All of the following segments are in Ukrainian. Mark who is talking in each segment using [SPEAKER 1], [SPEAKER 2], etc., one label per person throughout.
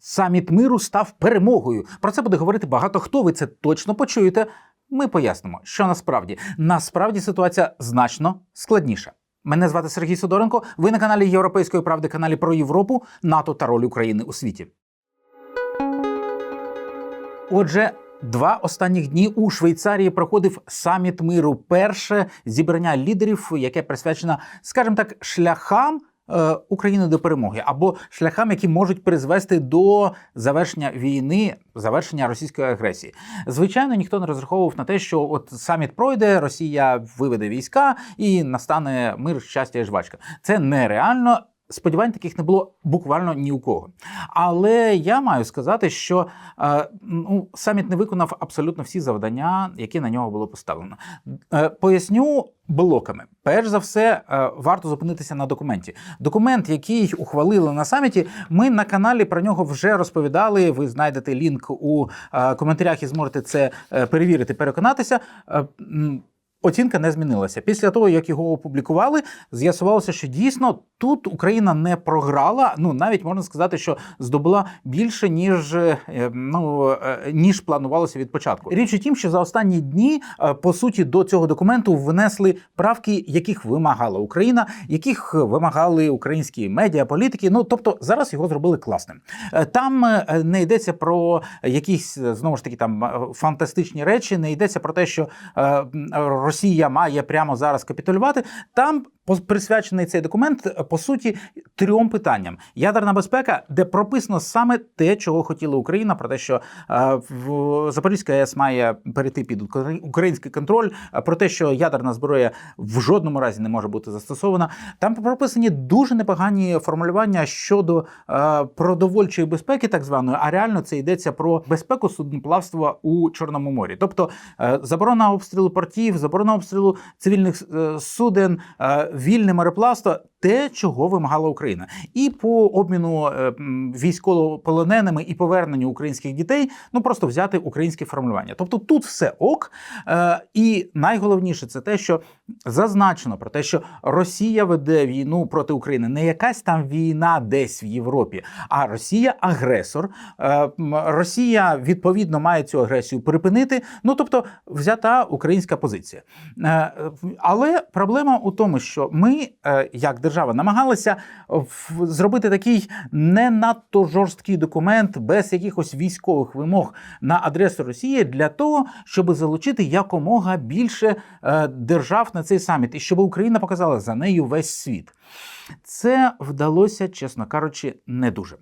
[SPEAKER 1] Саміт миру став перемогою. Про це буде говорити багато хто. Ви це точно почуєте. Ми пояснимо, що насправді насправді ситуація значно складніша. Мене звати Сергій Сидоренко. Ви на каналі Європейської правди, каналі про Європу, НАТО та роль України у світі. Отже, два останніх дні у Швейцарії проходив саміт миру. Перше зібрання лідерів, яке присвячено, скажімо так, шляхам. Е, України до перемоги або шляхам, які можуть призвести до завершення війни, завершення російської агресії. Звичайно, ніхто не розраховував на те, що от саміт пройде, Росія виведе війська і настане мир, щастя і жвачка. Це нереально. Сподівань таких не було буквально ні у кого. Але я маю сказати, що е, ну, саміт не виконав абсолютно всі завдання, які на нього було поставлено. Е, поясню блоками. Перш за все, е, варто зупинитися на документі. Документ, який ухвалили на саміті, ми на каналі про нього вже розповідали. Ви знайдете лінк у е, коментарях і зможете це е, перевірити, переконатися. Е, Оцінка не змінилася. Після того, як його опублікували, з'ясувалося, що дійсно тут Україна не програла. Ну навіть можна сказати, що здобула більше ніж е, ну е, ніж планувалося від початку. Річ у тім, що за останні дні е, по суті до цього документу внесли правки, яких вимагала Україна, яких вимагали українські медіа, політики. Ну тобто зараз його зробили класним. Там не йдеться про якісь знову ж таки там фантастичні речі, не йдеться про те, що Росія має прямо зараз капітулювати. Там присвячений цей документ е, по суті трьом питанням: ядерна безпека, де прописано саме те, чого хотіла Україна, про те, що е, в Запорізька АЕС має перейти під український контроль, е, про те, що ядерна зброя в жодному разі не може бути застосована. Там прописані дуже непогані формулювання щодо продовольчої безпеки, так званої, а реально це йдеться про безпеку судноплавства у Чорному морі. Тобто заборона обстрілу портів, заборона обстрілу цивільних суден, вільне мореплавство. Те, чого вимагала Україна, і по обміну е, військовополоненими і поверненню українських дітей, ну просто взяти українське формулювання. Тобто тут все ок. Е, і найголовніше це те, що зазначено про те, що Росія веде війну проти України, не якась там війна десь в Європі, а Росія агресор. Е, Росія відповідно має цю агресію припинити. Ну тобто взята українська позиція. Але проблема у тому, що ми, е, як держава, намагалися зробити такий не надто жорсткий документ без якихось військових вимог на адресу Росії для того, щоб залучити якомога більше е, держав на цей саміт, і щоб Україна показала за нею весь світ. Це вдалося, чесно кажучи, не дуже.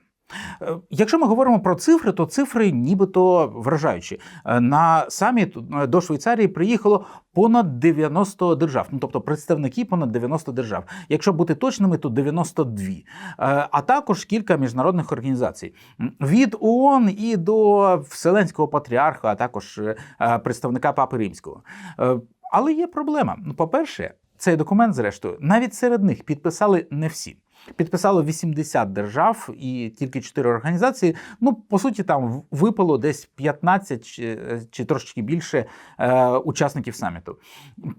[SPEAKER 1] Е, Якщо ми говоримо про цифри, то цифри нібито вражаючі. Е, На саміт е, до Швейцарії приїхало понад 90 держав, ну тобто представники понад 90 держав. Якщо бути точними, то 92. Е, А також кілька міжнародних організацій від ООН і до Вселенського патріарха, а також представника Папи Римського. Але є проблема. По-перше, цей документ, зрештою, навіть серед них підписали не всі. Підписало 80 держав і тільки 4 організації. Ну, по суті, там випало десь 15 чи, чи трошечки більше е, учасників саміту.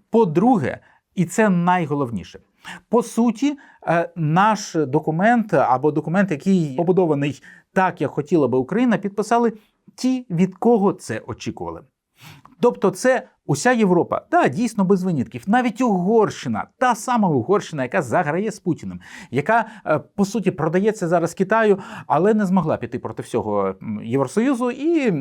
[SPEAKER 1] По-друге, і це найголовніше. По суті, е, наш документ або документ, який побудований так, як хотіла би Україна, підписали ті, від кого це очікували. Тобто, це уся Європа, да, дійсно без винятків. Навіть Угорщина, та сама Угорщина, яка заграє з Путіним, яка е, по суті продається зараз Китаю, але не змогла піти проти всього Євросоюзу і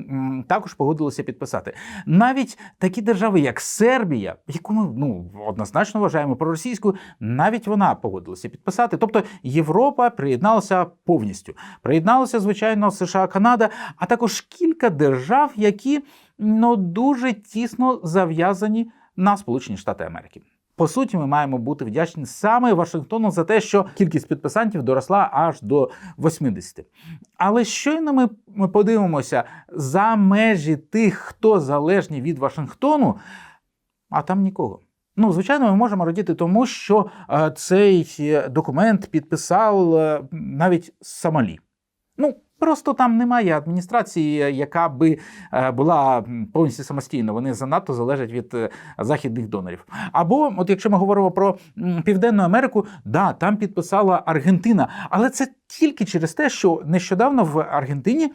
[SPEAKER 1] також погодилася підписати. Навіть такі держави, як Сербія, яку ми ну однозначно вважаємо проросійською, навіть вона погодилася підписати. Тобто Європа приєдналася повністю. Приєдналася, звичайно, США, Канада, а також кілька держав, які ну дуже тісно зав'язані на Сполучені Штати Америки. По суті, ми маємо бути вдячні саме Вашингтону за те, що кількість підписантів доросла аж до 80. Але щойно ми, ми подивимося за межі тих, хто залежні від Вашингтону, а там нікого. Ну, звичайно, ми можемо радіти тому, що е, цей е, документ підписав е, навіть Сомалі. Ну, Просто там немає адміністрації, яка би е, була повністю самостійна. Вони занадто залежать від е, західних донорів. Або, от якщо ми говоримо про Південну Америку, да, там підписала Аргентина, але це тільки через те, що нещодавно в Аргентині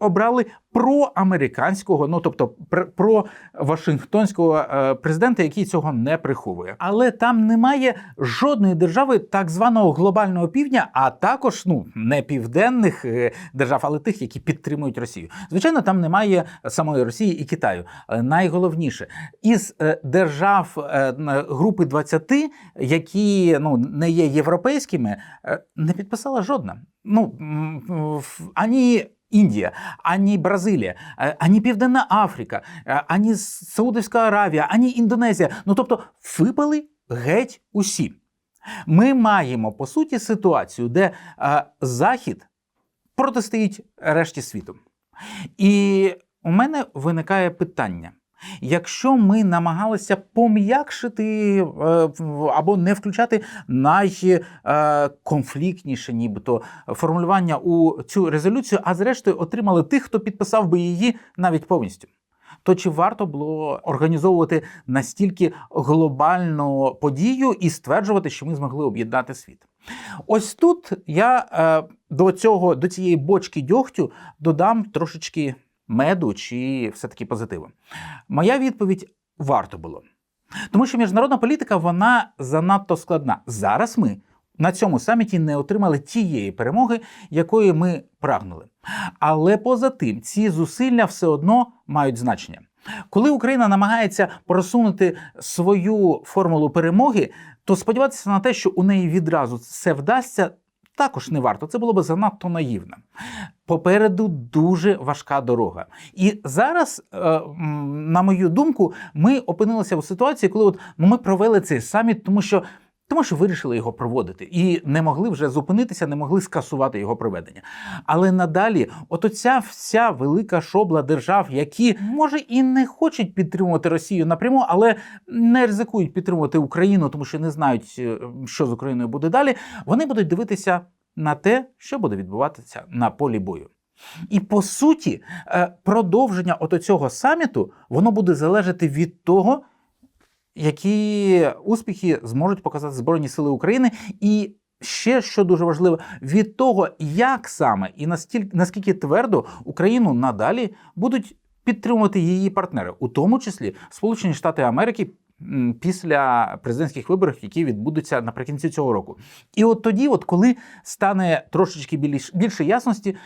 [SPEAKER 1] обрали проамериканського, ну тобто пр- про Вашингтонського е, президента, який цього не приховує. Але там немає жодної держави так званого глобального півдня, а також ну не південних е, держав, але тих, які підтримують Росію. Звичайно, там немає самої Росії і Китаю. Найголовніше із е, держав е, групи 20, які ну не є європейськими, е, не підписала жодна. Ну м, в- а ані Бразилія, е, ані Південна Африка, ані Саудовська Аравія, ані Індонезія. Ну тобто випали геть усі. Ми маємо по суті ситуацію, де е, Захід протистоїть решті світу. І у мене виникає питання. Якщо ми намагалися пом'якшити е, або не включати найконфліктніше, нібито формулювання у цю резолюцію, а зрештою отримали тих, хто підписав би її навіть повністю. То чи варто було організовувати настільки глобальну подію і стверджувати, що ми змогли об'єднати світ? Ось тут я е, до цього, до цієї бочки дьогтю додам трошечки меду чи все-таки позитиву. Моя відповідь варто було. Тому що міжнародна політика вона занадто складна. Зараз ми на цьому саміті не отримали тієї перемоги, якої ми прагнули. Але поза тим, ці зусилля все одно мають значення. Коли Україна намагається просунути свою формулу перемоги, то сподіватися на те, що у неї відразу все вдасться, також не варто. Це було б занадто наївно. Попереду дуже важка дорога. І зараз, е, на мою думку, ми опинилися у ситуації, коли от, ну, ми провели цей саміт, тому що. Тому що вирішили його проводити і не могли вже зупинитися, не могли скасувати його проведення. Але надалі, от оця вся велика шобла держав, які може і не хочуть підтримувати Росію напряму, але не ризикують підтримувати Україну, тому що не знають, е, що з Україною буде далі. Вони будуть дивитися на те, що буде відбуватися на полі бою. І по суті, е, продовження цього саміту воно буде залежати від того, які успіхи зможуть показати Збройні Сили України, і ще що дуже важливо, від того, як саме і настільки наскільки твердо Україну надалі будуть підтримувати її партнери, у тому числі Сполучені Штати Америки. Після президентських виборів, які відбудуться наприкінці цього року, і от тоді, от коли стане трошечки більш, більше ясності,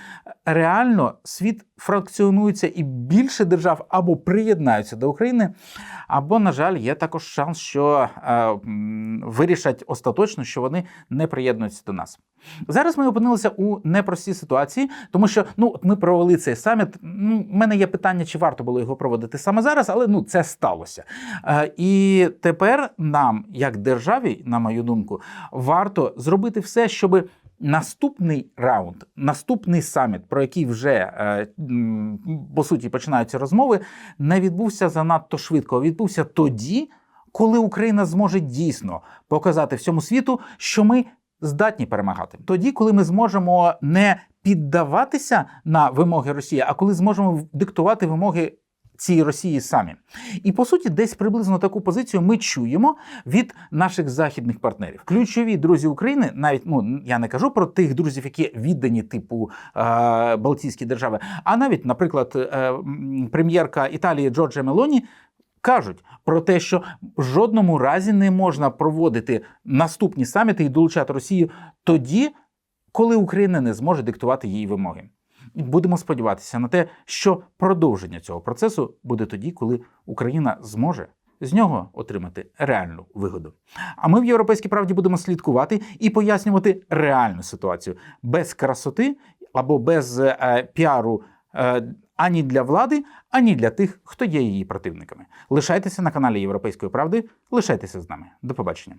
[SPEAKER 1] реально світ фракціонується і більше держав або приєднаються до України, або, на жаль, є також шанс, що е, вирішать остаточно, що вони не приєднуються до нас. Зараз ми опинилися у непростій ситуації, тому що ну ми провели цей саміт. Ну, в мене є питання, чи варто було його проводити саме зараз, але ну це сталося. Е, і тепер нам, як державі, на мою думку, варто зробити все, щоб наступний раунд, наступний саміт, про який вже е, по суті починаються розмови, не відбувся занадто швидко. Відбувся тоді, коли Україна зможе дійсно показати всьому світу, що ми здатні перемагати. Тоді, коли ми зможемо не піддаватися на вимоги Росії, а коли зможемо диктувати вимоги. Цій Росії самі, і по суті, десь приблизно таку позицію ми чуємо від наших західних партнерів. Ключові друзі України, навіть ну я не кажу про тих друзів, які віддані типу е, Балтійські держави, а навіть, наприклад, е, прем'єрка Італії Джорджа Мелоні кажуть про те, що в жодному разі не можна проводити наступні саміти і долучати Росію тоді, коли Україна не зможе диктувати її вимоги. Будемо сподіватися на те, що продовження цього процесу буде тоді, коли Україна зможе з нього отримати реальну вигоду. А ми в Європейській правді будемо слідкувати і пояснювати реальну ситуацію без красоти або без е, піару е, ані для влади, ані для тих, хто є її противниками. Лишайтеся на каналі Європейської правди, лишайтеся з нами. До побачення.